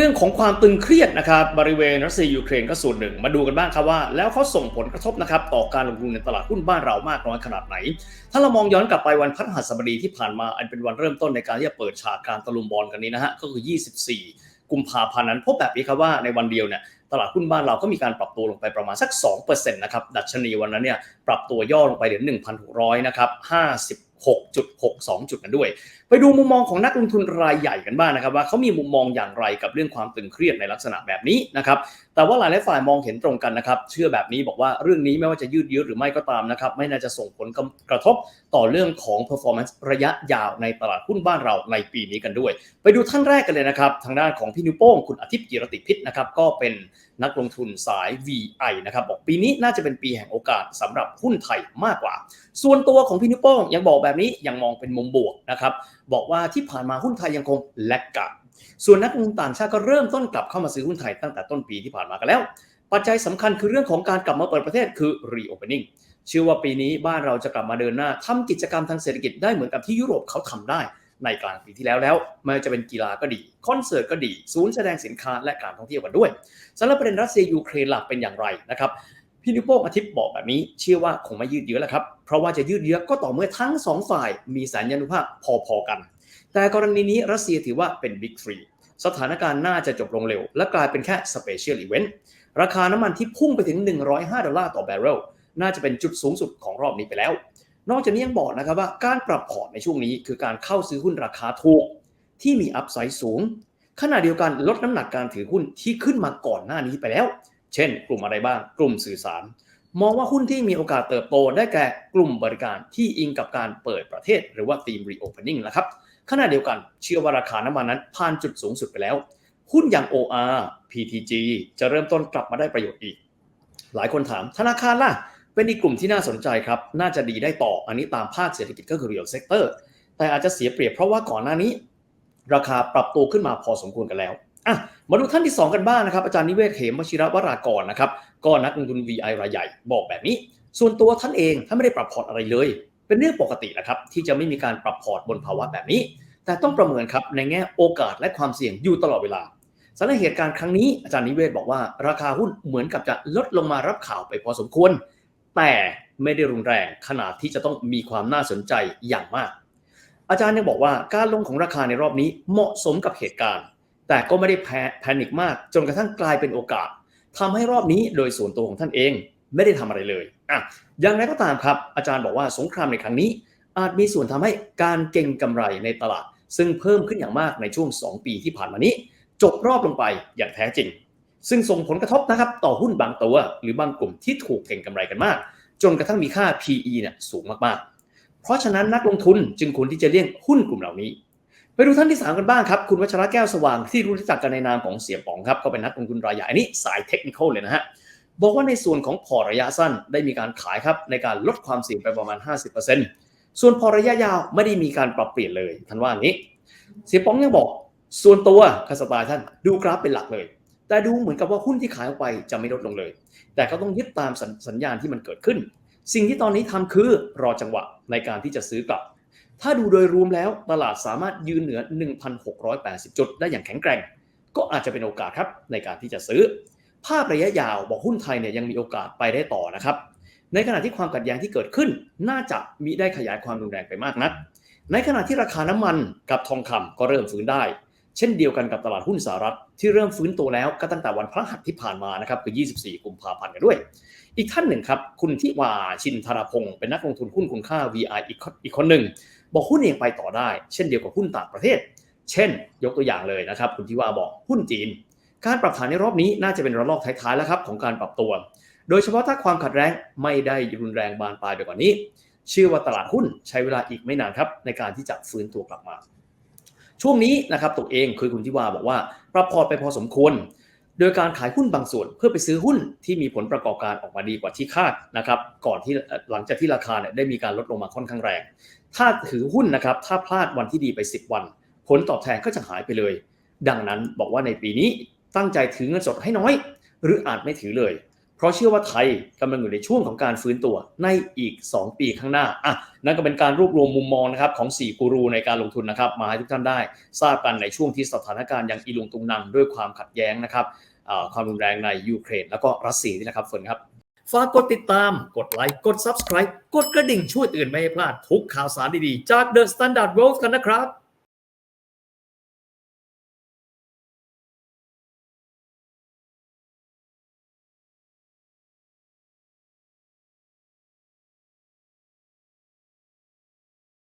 เรื่องของความตึงเครียดนะครับบริเวณรัสเซียยูเครนก็ส่วนหนึ่ง มาดูกันบ้างครับว่า แล้วเขาส่งผลกระทบนะครับต่อการลงทุนในตลาดหุ้นบ้านเรามากน้อยขนาดไหน ถ้าเรามองย้อนกลับไปวันพฤหัสบดีที่ผ่านมาอันเป็นวันเริ่มต้นในการที่จะเปิดฉากการตะลุมบอลกันนี้นะฮะก็คือ 24 กุมภาพันธ์นั้นพบแบบนี้ครับว่าในวันเดียวเนี่ยตลาดหุ้นบ้านเราก็มีการปรับตัวลงไปประมาณสัก2%นะครับดัชนีวันนั้นเนี่ยปรับตัวย่อลงไปเหลือ1,600นะครับ 6.62 จุดกันด้วย ไปดูมุมมองของนักลงทุนรายใหญ่กันบ้างนะครับว่าเขามีมุมมองอย่างไรกับเรื่องความตึงเครียดในลักษณะแบบนี้นะครับ แต่ว่าหลายฝ่ายมองเห็นตรงกันนะครับ เชื่อแบบนี้บอกว่าเรื่องนี้ไม่ว่าจะยืดเยื้อหรือไม่ก็ตามนะครับ ไม่น่าจะส่งผลกระทบต่อเรื่องของ performance ระยะยาวในตลาดหุ้นบ้านเราในปีนี้กันด้วย ไปดูท่านแรกกันเลยนะครับ ทางด้านของพี่นิวโป้งคุณอาทิตย์กิรติพิษนะครับก็เป็นนักลงทุนสาย VI นะครับบอกปีนี้น่าจะเป็นปีแห่งโอกาสสำหรับหุ้นไทยมากกว่า ส่วนตัวของพี่นิวโป้งยังบอกแบบนี้ยังมองเป็นมุมบวกนะครับบอกว่าที่ผ่านมาหุ้นไทยยังคงแลกกะ ส่วนนักลงทุนต่างชาติก็เริ่มต้นกลับเข้ามาซื้อหุ้นไทยตั้งแต่ต้นปีที่ผ่านมากันแล้ว ปัจจัยสำคัญคือเรื่องของการกลับมาเปิดประเทศคือ reopening เชื่อว่าปีนี้บ้านเราจะกลับมาเดินหน้าทำกิจกรรมทางเศรษฐกิจได้เหมือนกับที่ยุโรปเขาทำได้ในกลางปีที่แล้วแล้วไม่ว่าจะเป็นกีฬาก็ดี คอนเสิร์ตก็ดี ศูนย์แสดงสินค้าและการท่องเที่ยวกันด้วยสำหรับประเด็นรัสเซียยูเครนหลักเป็นอย่างไรนะครับพี่นิวโป้งอาทิตย์บอกแบบนี้เชื่อว่าคงไม่ยืดเยื้อแล้วครับ เพราะว่าจะยืดเยื้อก็ต่อเมื่อทั้งสองฝ่ายมีสัญญานุภาพพอๆกัน แต่กรณีนี้รัสเซียถือว่าเป็นบิ๊กทรีสถานการณ์น่าจะจบลงเร็ว และกลายเป็นแค่สเปเชียลอีเวนต์ราคาน้ำมันที่พุ่งไปถึง 105 ดอลลาร์ต่อแบเรลน่าจะเป็นจุดสูงสุดของรอบนี้ไปแล้ว นอกจากนี้ยังบอกนะครับว่าการปรับพอร์ตในช่วงนี้ คือการเข้าซื้อหุ้นราคาถูกที่มีอัพไซด์สูง ขณะเดียวกันลดน้ำหนักการถือหุ้นที่ขึ้นมาก่อนหน้านี้ไปแล้ว เช่น กลุ่มอะไรบ้าง กลุ่มสื่อสาร มองว่าหุ้นที่มีโอกาสเติบโตได้แก่กลุ่มบริการที่อิงกับการเปิดประเทศ หรือว่า team reopening นะครับขณะเดียวกันเชื่อว่าราคาน้ำมันนั้นผ่านจุดสูงสุดไปแล้ว หุ้นอย่าง OR PTG จะเริ่มต้นกลับมาได้ประโยชน์อีก หลายคนถามธนาคารล่ะ เป็นอีกกลุ่มที่น่าสนใจครับ น่าจะดีได้ต่ออันนี้ตามภาคเศรษฐกิจก็คือ real sector แต่อาจจะเสียเปรียบเพราะว่าก่อนหน้านี้ ราคาปรับตัวขึ้นมาพอสมควรกันแล้วอะ มาดูท่านที่ 2 กันบ้างนะครับอาจารย์นิเวศเหมวชิระวรากรนะครับก็นักลงทุน VI รายใหญ่บอกแบบนี้ ส่วนตัวท่านเองท่านไม่ได้ปรับพอร์ตอะไรเลย เป็นเรื่องปกตินะครับที่จะไม่มีการปรับพอร์ตบนภาวะแบบนี้ แต่ต้องประเมินครับในแง่โอกาสและความเสี่ยงอยู่ตลอดเวลาสำหรับเหตุการณ์ครั้งนี้อาจารย์นิเวศบอกว่า ราคาหุ้นเหมือนกับจะลดลงมารับข่าวไปพอสมควร แต่ไม่ได้รุนแรงขนาดที่จะต้องมีความน่าสนใจอย่างมาก อาจารย์ยังบอกว่าการลงของราคาในรอบนี้เหมาะสมกับเหตุการณ์ แต่ก็ไม่ได้แพนิคมาก จนกระทั่งกลายเป็นโอกาสทำให้รอบนี้โดยส่วนตัวของท่านเองไม่ได้ทำอะไรเลยอะอย่างไรก็ตามครับ อาจารย์บอกว่าสงครามในครั้งนี้ อาจมีส่วนทำให้การเก็งกำไรในตลาด ซึ่งเพิ่มขึ้นอย่างมากในช่วง 2 ปีที่ผ่านมานี้ จบรอบลงไปอย่างแท้จริง ซึ่งส่งผลกระทบนะครับต่อหุ้นบางตัว หรือบางกลุ่มที่ถูกเก็งกำไรกันมาก จนกระทั่งมีค่า PE เนี่ยสูงมากๆ เพราะฉะนั้นนักลงทุนจึงควรที่จะเลี่ยงหุ้นกลุ่มเหล่านี้ ไปดูท่านที่ 3 กันบ้างครับ คุณวัชระแก้วสว่างที่รู้จักกันในนามของเสียป๋องครับก็เป็นนักลงทุนรายใหญ่อันนี้สายเทคนิคเลยนะฮะบอกว่าในส่วนของพอระยะสั้นได้มีการขายครับในการลดความเสี่ยงไปประมาณ 50%ส่วนพอร์ตระยะยาวไม่ได้มีการปรับเปลี่ยนเลยท่านว่าอย่างนี้ เสียป๋องยังบอกส่วนตัวคาสไตล์ท่านดูกราฟเป็นหลักเลย แต่ดูเหมือนกับว่าหุ้นที่ขายออกไปจะไม่ลดลงเลย แต่ก็ต้องยึดตามสสัญญาณที่มันเกิดขึ้น สิ่งที่ตอนนี้ทำคือรอจังหวะในการที่จะซื้อกลับ ถ้าดูโดยรวมแล้วตลาดสามารถยืนเหนือ 1,680 จุดได้อย่างแข็งแกร่ง ก็อาจจะเป็นโอกาสครับในการที่จะซื้อ ภาพระยะยาวบอกหุ้นไทยเนี่ยยังมีโอกาสไปได้ต่อนะครับ ในขณะที่ความขัดแย้งที่เกิดขึ้น น่าจะมิได้ขยายความรุนแรงไปมากนัก ในขณะที่ราคาน้ำมันกับทองคำก็เริ่มฟื้นได้ เช่นเดียวกันกับตลาดหุ้นสหรัฐที่เริ่มฟื้นตัวแล้วก็ตั้งแต่วันพฤหัสที่ผ่านมานะครับคือ 24 กุมภาพันธ์กันด้วย อีกท่านหนึ่งครับ คุณทิวาชินธารพงศ์เป็นนักลงทุนหุ้นคุณค่า VI อีกอีกคนหนึ่ง บอกหุ้นเองไปต่อได้ เช่นเดียวกับหุ้นต่างประเทศ เช่น ยกตัวอย่างเลยนะครับ คุณทิวาบอกหุ้นจีน การปรับฐานในรอบนี้น่าจะเป็นระลอกท้ายๆแล้วครับของการปรับตัว โดยเฉพาะถ้าความขัดแย้งไม่ได้รุนแรงบานปลายไปกว่านี้ เชื่อว่าตลาดหุ้นใช้เวลาอีกไม่นานครับในการที่จะฟื้นตัวกลับมา ช่วงนี้นะครับตัวเองคือคุณทิวาบอกว่าปรับพอร์ตไปพอสมควร โดยการขายหุ้นบางส่วนเพื่อไปซื้อหุ้นที่มีผลประกอบการออกมาดีกว่าที่คาดนะครับก่อนที่หลังจากที่ราคาเนี่ยได้มีการลดลงมาค่อนข้างแรง ถ้าถือหุ้นนะครับถ้าพลาดวันที่ดีไป 10 วัน ผลตอบแทนก็จะหายไปเลย ดังนั้นบอกว่าในปีนี้ตั้งใจถือเงินสดให้น้อย หรืออาจไม่ถือเลย เพราะเชื่อว่าไทยกำลังอยู่ในช่วงของการฟื้นตัวในอีก 2 ปีข้างหน้าอะนั่นก็เป็นการรวบรวมมุมมองนะครับของ 4 กูรูในการลงทุนนะครับมาให้ทุกท่านได้ทราบกันในช่วงที่สถานการณ์ยังอีลุงตุงนังด้วยความขัดแย้งนะครับความรุนแรงในยูเครน แล้วก็รัสเซียนี่นะครับฝนครับฝากกดติดตาม กดไลค์ กด Subscribe กดกระดิ่งช่วยเตือนไม่ให้พลาดทุกข่าวสารดีๆ จาก The Standard World กันนะครับ